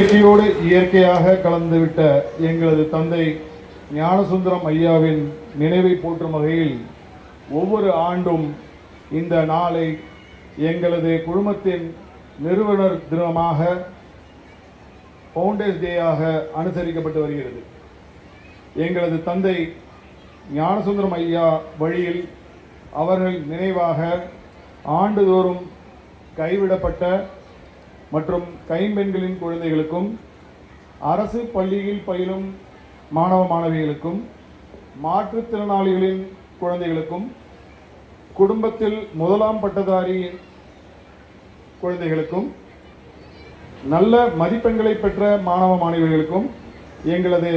இயற்கையோடு இயற்கையாக கலந்துவிட்ட எங்களது தந்தை ஞானசுந்தரம் ஐயாவின் நினைவை போற்றும் வகையில் ஒவ்வொரு ஆண்டும் இந்த நாளை எங்களது குழுமத்தின் நிறுவனர் தினமாக ஃபவுண்டர்ஸ் டேயாக அனுசரிக்கப்பட்டு வருகிறது. எங்களது தந்தை ஞானசுந்தரம் ஐயா வழியில் அவர்கள் நினைவாக ஆண்டுதோறும் கைவிடப்பட்ட மற்றும் கைம்பெண்களின் குழந்தைகளுக்கும் அரசு பள்ளியில் பயிலும் மாணவ மாணவிகளுக்கும் மாற்றுத்திறனாளிகளின் குழந்தைகளுக்கும் குடும்பத்தில் முதலாம் பட்டதாரி குழந்தைகளுக்கும் நல்ல மதிப்பெண்களை பெற்ற மாணவ மாணவிகளுக்கும் எங்களது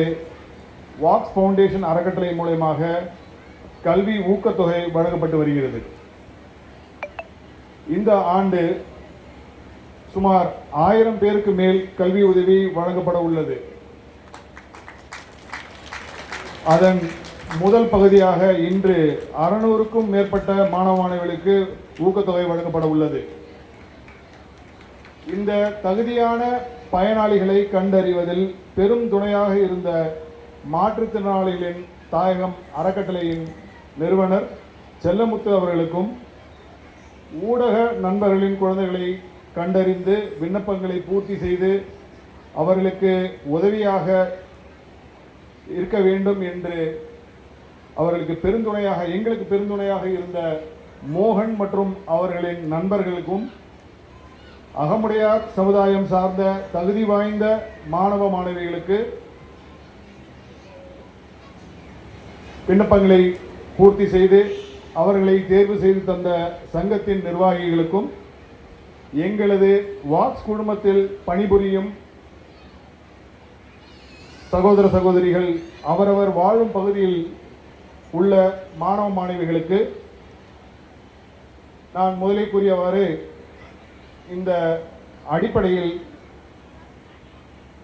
வாக்ஸ் ஃபவுண்டேஷன் அறக்கட்டளை மூலயமாக கல்வி ஊக்கத்தொகை வழங்கப்பட்டு வருகிறது. இந்த ஆண்டு சுமார் ஆயிரம் பேருக்கு மேல் கல்வி உதவி வழங்கப்பட உள்ளது. அதன் முதல் பகுதியாக இன்று அறுநூறுக்கும் மேற்பட்ட மாணவ மாணவிகளுக்கு ஊக்கத்தொகை வழங்கப்பட உள்ளது. இந்த தகுதியான பயனாளிகளை கண்டறிவதில் பெரும் துணையாக இருந்த மாற்றுத்திறனாளிகளின் தாயகம் அறக்கட்டளையின் நிறுவனர் செல்லமுத்து அவர்களுக்கும் ஊடக நண்பர்களின் குழந்தைகளை கண்டறிந்து விண்ணப்பங்களை பூர்த்தி செய்து அவர்களுக்கு உதவியாக இருக்க வேண்டும் என்று அவர்களுக்கு பெருந்துணையாக எங்களுக்கு பெருந்துணையாக இருந்த மோகன் மற்றும் அவர்களின் நண்பர்களுக்கும் அகமுடையார் சமுதாயம் சார்ந்த தகுதி வாய்ந்த மாணவ மாணவிகளுக்கு விண்ணப்பங்களை பூர்த்தி செய்து அவர்களை தேர்வு செய்து தந்த சங்கத்தின் நிர்வாகிகளுக்கும் எங்களது வாக்ஸ் குழுமத்தில் பணிபுரியும் சகோதர சகோதரிகள் அவரவர் வாழும் பகுதியில் உள்ள மாணவ மாணவிகளுக்கு நான் முதலே கூறியவாறு இந்த அடிப்படையில்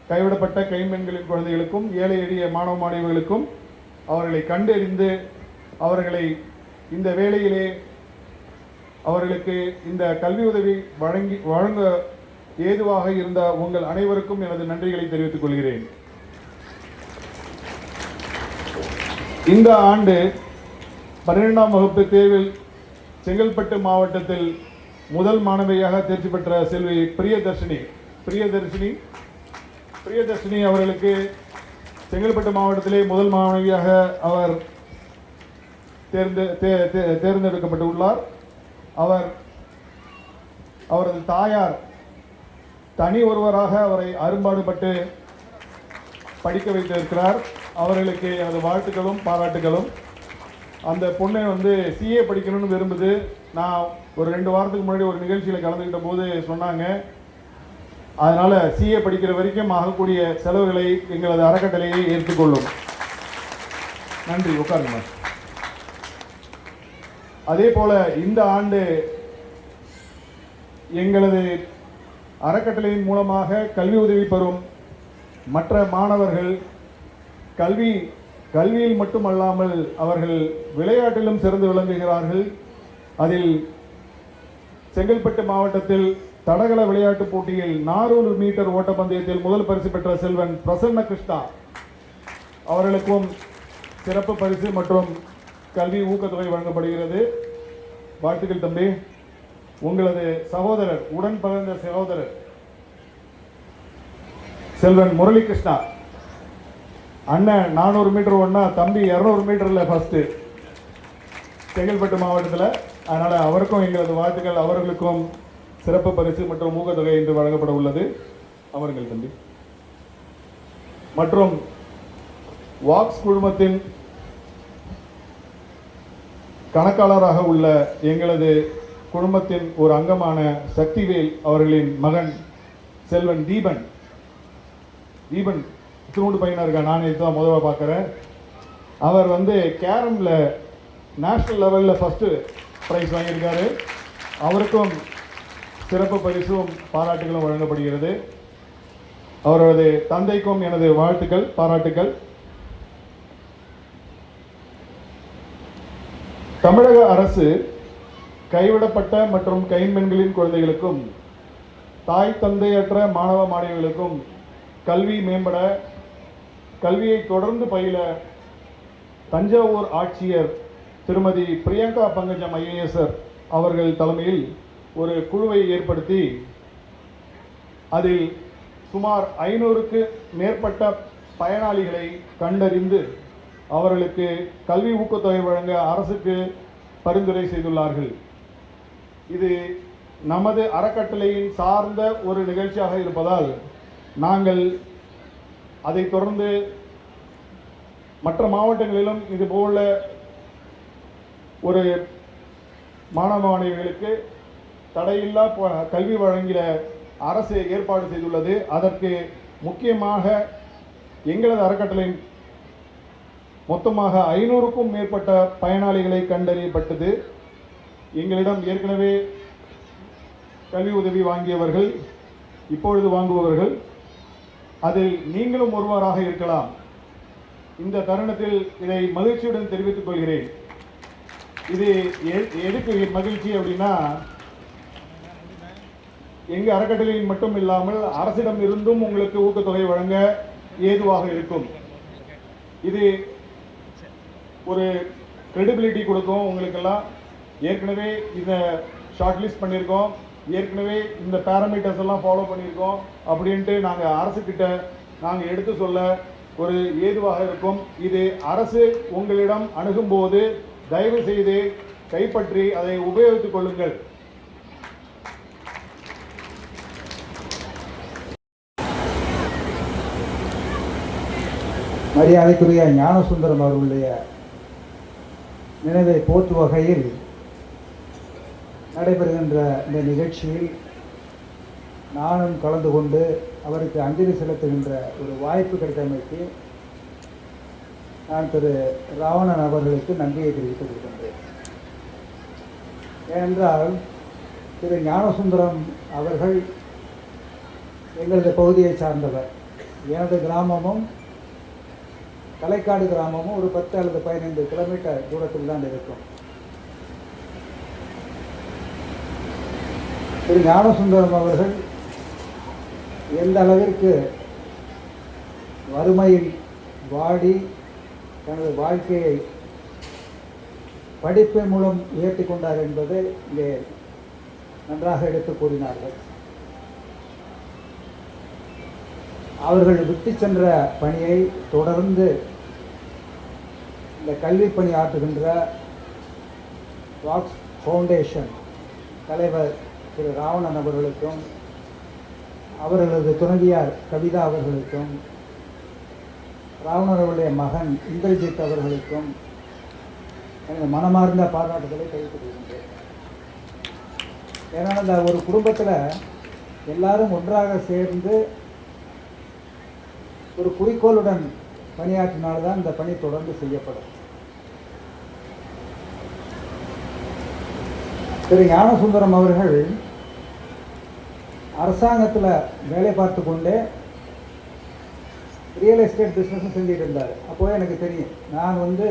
கைவிடப்பட்ட கைம்பெண்களின் குழந்தைகளுக்கும் ஏழை எளிய மாணவ மாணவிகளுக்கும் அவர்களை கண்டறிந்து அவர்களை இந்த வேளையிலே அவர்களுக்கு இந்த கல்வி உதவி வழங்கி வழங்க ஏதுவாக இருந்த உங்கள் அனைவருக்கும் எனது நன்றிகளை தெரிவித்துக் கொள்கிறேன். இந்த ஆண்டு பன்னிரெண்டாம் வகுப்பு தேர்வில் செங்கல்பட்டு மாவட்டத்தில் முதல் மாணவியாக தேர்ச்சி பெற்ற செல்வி பிரியதர்ஷினி பிரியதர்ஷினி பிரியதர்ஷினி அவர்களுக்கு செங்கல்பட்டு மாவட்டத்திலே முதல் மாணவியாக அவர் தேர்ந்து தே- தேர்ந்தெடுக்கப்பட்டுள்ளார். அவர் அவரது தாயார் தனி ஒருவராக அவரை அரும்பாடுபட்டு படிக்க வைத்திருக்கிறார். அவர்களுக்கு எனது வாழ்த்துக்களும் பாராட்டுகளும் அந்த பொண்ணை வந்து சிஏ படிக்கணும்னு விரும்புது. நான் ஒரு ரெண்டு வாரத்துக்கு முன்னாடி ஒரு நிகழ்ச்சியில் கலந்துக்கிட்ட போது சொன்னாங்க. அதனால் சிஏ படிக்கிற வரைக்கும் ஆகக்கூடிய செலவுகளை எங்களது அறக்கட்டளையை ஏற்றுக்கொள்ளும். நன்றி. உட்காருங்க அதே போல இந்த ஆண்டு எங்களது அறக்கட்டளையின் மூலமாக கல்வி உதவி பெறும் மற்ற மாணவர்கள் கல்வி கல்வியில் மட்டுமல்லாமல் அவர்கள் விளையாட்டிலும் சிறந்து விளங்குகிறார்கள். அதில் செங்கல்பட்டு மாவட்டத்தில் தடகள விளையாட்டுப் போட்டியில் நானூறு மீட்டர் ஓட்டப்பந்தயத்தில் முதல் பரிசு பெற்ற செல்வன் பிரசன்ன கிருஷ்ணா. அவர்களுக்கும் சிறப்பு பரிசு மற்றும் கல்வி ஊக்கத்தொகை வழங்கப்படுகிறது. வாழ்த்துக்கள் தம்பி. உங்களது சகோதரர் உடன் பிறந்த சகோதரர் செல்வன் முரளி கிருஷ்ணா அண்ணன் நானூறு மீட்டர் ஒன்றா தம்பி இரநூறு மீட்டரில் ஃபஸ்ட்டு செங்கல்பட்டு மாவட்டத்தில். அதனால் அவருக்கும் எங்களது வாழ்த்துக்கள் அவர்களுக்கும் சிறப்பு பரிசு மற்றும் ஊக்கத்தொகை இன்று வழங்கப்பட உள்ளது. அவர்கள் தம்பி. மற்றும் வாக்ஸ் குழுமத்தின் கணக்காளராக உள்ள எங்களது குடும்பத்தின் ஒரு அங்கமான சக்திவேல் அவர்களின் மகன் செல்வன் தீபன். தீபன் திருவண்டு பையனாக இருக்கா? நானே இதுதான் முதல்ல பார்க்குறேன். அவர் வந்து கேரமில் நேஷ்னல் லெவலில் ஃபஸ்ட்டு ப்ரைஸ் வாங்கியிருக்காரு. அவருக்கும் சிறப்பு பரிசும் பாராட்டுகளும் வழங்கப்படுகிறது. அவரது தந்தைக்கும் எனது வாழ்த்துக்கள் பாராட்டுக்கள். தமிழக அரசு கைவிடப்பட்ட மற்றும் கைம்பெண்களின் குழந்தைகளுக்கும் தாய் தந்தையற்ற மாணவ மாணவிகளுக்கும் கல்வி மேம்பட கல்வியை தொடர்ந்து பயில தஞ்சாவூர் ஆட்சியர் திருமதி பிரியங்கா பங்கஜம் ஐஏஎஸ்ஆர் அவர்கள் தலைமையில் ஒரு குழுவை ஏற்படுத்தி அதில் சுமார் ஐநூறுக்கு மேற்பட்ட பயனாளிகளை கண்டறிந்து அவர்களுக்கு கல்வி ஊக்கத்தொகை வழங்க அரசுக்கு பரிந்துரை செய்துள்ளார்கள். இது நமது அறக்கட்டளையின் சார்ந்த ஒரு நிகழ்ச்சியாக இருப்பதால் நாங்கள் அதை தொடர்ந்து மற்ற மாவட்டங்களிலும் இது போல ஒரு மாணவ மாணவிகளுக்கு தடையில்லா கல்வி வழங்கிட அரசு ஏற்பாடு செய்துள்ளது. அதற்கு முக்கியமாக எங்களது அறக்கட்டளையின் மொத்தமாக ஐநூறுக்கும் மேற்பட்ட பயனாளிகளை கண்டறியப்பட்டது. எங்களிடம் ஏற்கனவே கல்வி உதவி வாங்கியவர்கள் இப்பொழுது வாங்குபவர்கள் அதில் நீங்களும் ஒருவராக இருக்கலாம். இந்த தருணத்தில் இதை மகிழ்ச்சியுடன் தெரிவித்துக் கொள்கிறேன். இது எதுக்கு மகிழ்ச்சி அப்படின்னா எங்கள் அறக்கட்டளையில் மட்டும் இல்லாமல் அரசிடம் இருந்தும் உங்களுக்கு ஊக்கத்தொகை வழங்க ஏதுவாக இருக்கும். இது ஒரு க்ரெடிபிலிட்டி கொடுக்கும். உங்களுக்கெல்லாம் ஏற்கனவே இதை ஷார்ட் லிஸ்ட் பண்ணியிருக்கோம். ஏற்கனவே இந்த பேராமீட்டர்ஸ் எல்லாம் ஃபாலோ பண்ணியிருக்கோம். அப்படின்ட்டு நாங்கள் அரசுக்கிட்ட நாங்கள் எடுத்து சொல்ல ஒரு ஏதுவாக இருக்கும். இது அரசு உங்களிடம் அணுகும்போது தயவு செய்து கைப்பற்றி அதை உபயோகித்துக் கொள்ளுங்கள். மரியாதைக்குரிய ஞானசுந்தரம் அவர்களுடைய நினைவை போற்றும் வகையில் நடைபெறுகின்ற இந்த நிகழ்ச்சியில் நானும் கலந்து கொண்டு அவருக்கு அஞ்சலி செலுத்துகின்ற ஒரு வாய்ப்பு கிடைத்தமைக்கு நான் திரு ராவணன் அவர்களுக்கு நன்றியை தெரிவித்துக் கொள்கின்றேன். ஏனென்றால் திரு ஞானசுந்தரம் அவர்கள் எங்களது பகுதியை சார்ந்தவர். எனது கிராமமும் தலைக்காடு கிராமமும் ஒரு பத்து அல்லது பதினைந்து கிலோமீட்டர் தூரத்தில் தான் இருக்கும். திரு ஞானசுந்தரம் அவர்கள் எந்த அளவிற்கு வறுமையில் வாடி தனது வாழ்க்கையை படிப்பின் மூலம் உயர்த்தி கொண்டார் என்பதை இங்கே நன்றாக எடுத்து கூறினார்கள். அவர்கள் விட்டு சென்ற பணியை தொடர்ந்து இந்த கல்வி பணி ஆற்றுகின்ற வாக்ஸ் ஃபவுண்டேஷன் தலைவர் திரு ராவணன் அவர்களுக்கும் அவர்களது துணைவியார் கவிதா அவர்களுக்கும் ராவணன் அவருடைய மகன் இந்திரஜித் அவர்களுக்கும் எனது மனமார்ந்த பாராட்டுதலை தெரிவித்துக் கொள்கின்றேன். ஏன்னா அந்த ஒரு குடும்பத்தில் எல்லாரும் ஒன்றாக சேர்ந்து ஒரு குறிக்கோளுடன் பணியாற்றினால்தான் இந்த பணி தொடர்ந்து செய்யப்படும். திரு ஞானசுந்தரம் அவர்கள் அரசாங்கத்தில் வேலை பார்த்து கொண்டே ரியல் எஸ்டேட் பிஸ்னஸும் செஞ்சுட்டு இருந்தார். அப்போவே எனக்கு தெரியும். நான் வந்து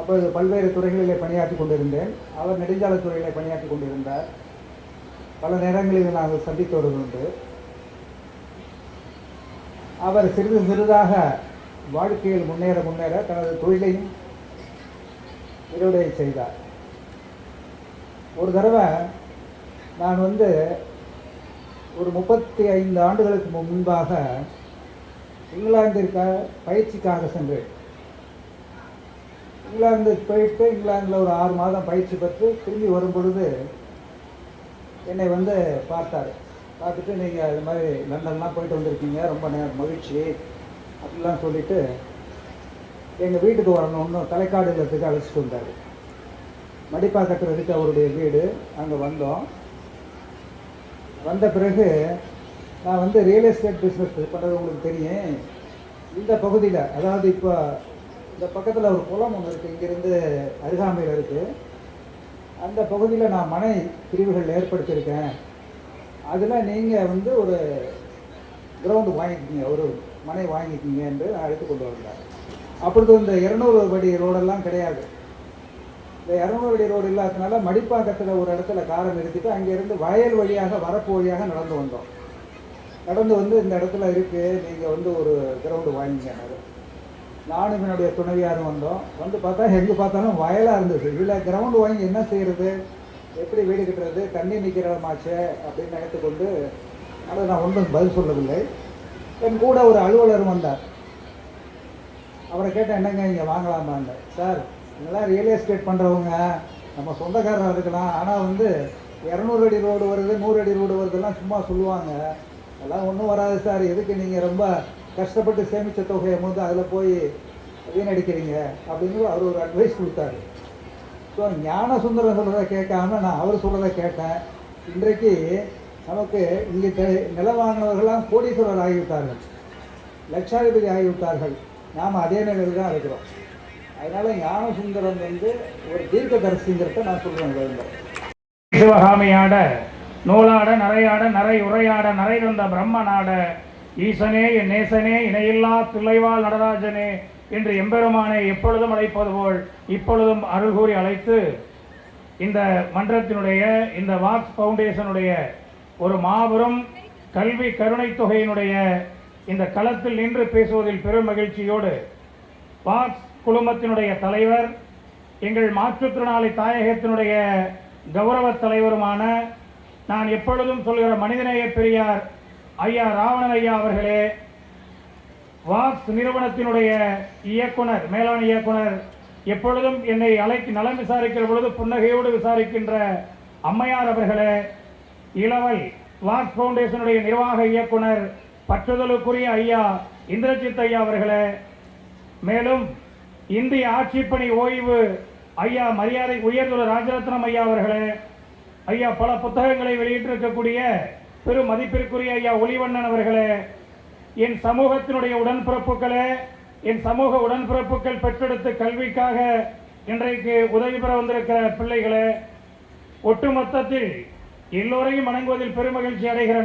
அப்போது பல்வேறு துறைகளிலே பணியாற்றி கொண்டிருந்தேன். அவர் நெடுஞ்சாலைத்துறையிலே பணியாற்றி கொண்டிருந்தார். பல நேரங்களில் நாங்கள் சந்தித்து வருவதுண்டு அவர் சிறிது சிறிதாக வாழ்க்கையில் முன்னேற முன்னேற தனது தொழிலையும் நிறைவுடைய செய்தார். ஒரு தடவை நான் வந்து ஒரு முப்பத்தி ஐந்து ஆண்டுகளுக்கு முன்பாக இங்கிலாந்திற்காக பயிற்சிக்காக சென்றேன். இங்கிலாந்து போயிட்டு இங்கிலாந்தில் ஒரு ஆறு மாதம் பயிற்சி பெற்று திரும்பி வரும் பொழுது என்னை வந்து பார்த்தார். பார்த்துட்டு நீங்கள் இது மாதிரி லண்டன்லாம் போயிட்டு வந்திருக்கீங்க. ரொம்ப நேரம் மகிழ்ச்சி. அப்படிலாம் சொல்லிட்டு எங்கள் வீட்டுக்கு வரணும்னு தலைக்காடு இல்லத்துக்கு அழைச்சிட்டு வந்தார். மடிப்பாக்கத்தில் இருக்க அவருடைய வீடு. அங்கே வந்தோம். வந்த பிறகு நான் வந்து ரியல் எஸ்டேட் பிஸ்னஸ் பண்ணுறது உங்களுக்கு தெரியும். இந்த பகுதியில் அதாவது இப்போ இந்த பக்கத்தில் ஒரு குளம் ஒன்று இருக்குது இங்கேருந்து அருகாமையில் இருக்குது அந்த பகுதியில் நான் மனை பிரிவுகள் ஏற்படுத்தியிருக்கேன். அதில் நீங்கள் வந்து ஒரு கிரவுண்டு வாங்கிக்கிங்க ஒரு மனை வாங்கிக்கிங்க என்று அழைத்து கொண்டு வந்தார் அப்பொழுது இந்த இரநூறு படி ரோடெல்லாம் கிடையாது. இந்த இரநூறு அடி ரோடு இல்லாததுனால மடிப்பாக்கத்தில் ஒரு இடத்துல காரை நிறுத்திட்டு அங்கேருந்து வயல் வழியாக வரப்பு வழியாக நடந்து வந்தோம். நடந்து வந்து இந்த இடத்துல இருக்குது நீங்கள் வந்து ஒரு கிரவுண்டு வாங்கிங்கன்னாரு நானும் என்னுடைய துணைவியாரும் வந்தோம். வந்து பார்த்தா எங்கே பார்த்தாலும் வயலாக இருந்துச்சு இதில் கிரவுண்டு வாங்கி என்ன செய்கிறது எப்படி வீடு கட்டுறது தண்ணி நிற்கிறமாச்சே அப்படின்னு நினைத்துக்கொண்டு அதை நான் ஒன்றும் பதில் சொல்லவில்லை. என் கூட ஒரு அலுவலர் வந்தார். அவரை கேட்டேன் என்னங்க இங்கே வாங்கலாமான்னு சார் இதெல்லாம் ரியல் எஸ்டேட் பண்ணுறவங்க நம்ம சொந்தக்காரராக இருக்கலாம். ஆனால் வந்து இரநூறு அடி ரோடு வருது நூறு அடி ரோடு வருதுலாம் சும்மா சொல்லுவாங்க. அதெல்லாம் ஒன்றும் வராது சார். எதுக்கு நீங்கள் ரொம்ப கஷ்டப்பட்டு சேமித்த தொகையை வந்து அதில் போய் வீணடிக்கிறீங்க? அப்படின்னு அவர் ஒரு அட்வைஸ் கொடுத்தாரு. ஸோ ஞான சுந்தரம் சொல்கிறத கேட்காம நான் அவர் சொல்கிறத கேட்டேன். இன்றைக்கு நமக்கு இங்கே தெ- வாங்கினவர்கள்லாம் கோடீஸ்வரர் ஆகிவிட்டார்கள். லட்சாதிபதி ஆகிவிட்டார்கள். நாம் அதே நிலையில் தான் இருக்கிறோம். அதனால் ஞான சுந்தரம் வந்து ஒரு தீர்க்கதரிசிங்கிறத நான் சொல்கிறேன் சிவகாமியாட நூலாட நரையாட நரை உரையாட நரை தந்த பிரம்மனாட ஈசனே என் நேசனே இணையில்லா தில்லைவாழ் நடராஜனே என்று எம்பெருமானை எப்பொழுதும் அழைப்பது போல் இப்பொழுதும் அருள் கூறி அழைத்து இந்த மன்றத்தினுடைய இந்த வாக்ஸ் ஃபவுண்டேஷனுடைய ஒரு மாபெரும் கல்வி கருணைத் தொகையினுடைய இந்த களத்தில் நின்று பேசுவதில் பெரும் மகிழ்ச்சியோடு வாக்ஸ் குழுமத்தினுடைய தலைவர் எங்கள் மாற்றுத்திறனாளி தாயகத்தினுடைய கௌரவ தலைவருமான நான் எப்பொழுதும் சொல்கிற மனிதநேய பெரியார் ஐயா ராவணன் ஐயா அவர்களே வாக்ஸ் நிறுவனத்தினுடைய இயக்குனர் மேலாண் இயக்குனர் எப்பொழுதும் என்னை அழைத்து நலம் விசாரிக்கிற பொழுது புன்னகையோடு விசாரிக்கின்ற அம்மையார் அவர்களே இளவல் வாக்ஸ் ஃபவுண்டேஷனுடைய நிர்வாக இயக்குனர் பற்றுதலுக்குரிய ஐயா இந்திரஜித் ஐயா அவர்களே மேலும் இந்திய ஆட்சிப்பணி ஓய்வு ஐயா மரியாதை உயர்ந்துள்ள ராஜரத்னம் ஐயா அவர்களே ஐயா பல புத்தகங்களை வெளியிட்டிருக்கக்கூடிய பெரும் மதிப்பிற்குரிய ஐயா ஒளிவண்ணன் அவர்களே என் சமூகத்தினுடைய உடன்பிறப்புகளே என் சமூக உடன்பிறப்புகள் பெற்றெடுத்த கல்விக்காக இன்றைக்கு உதவி பெற வந்திருக்கிற பிள்ளைகளே ஒட்டுமொத்தத்தில் எல்லோரையும் வணங்குவதில் பெருமகிழ்ச்சி அடைகிற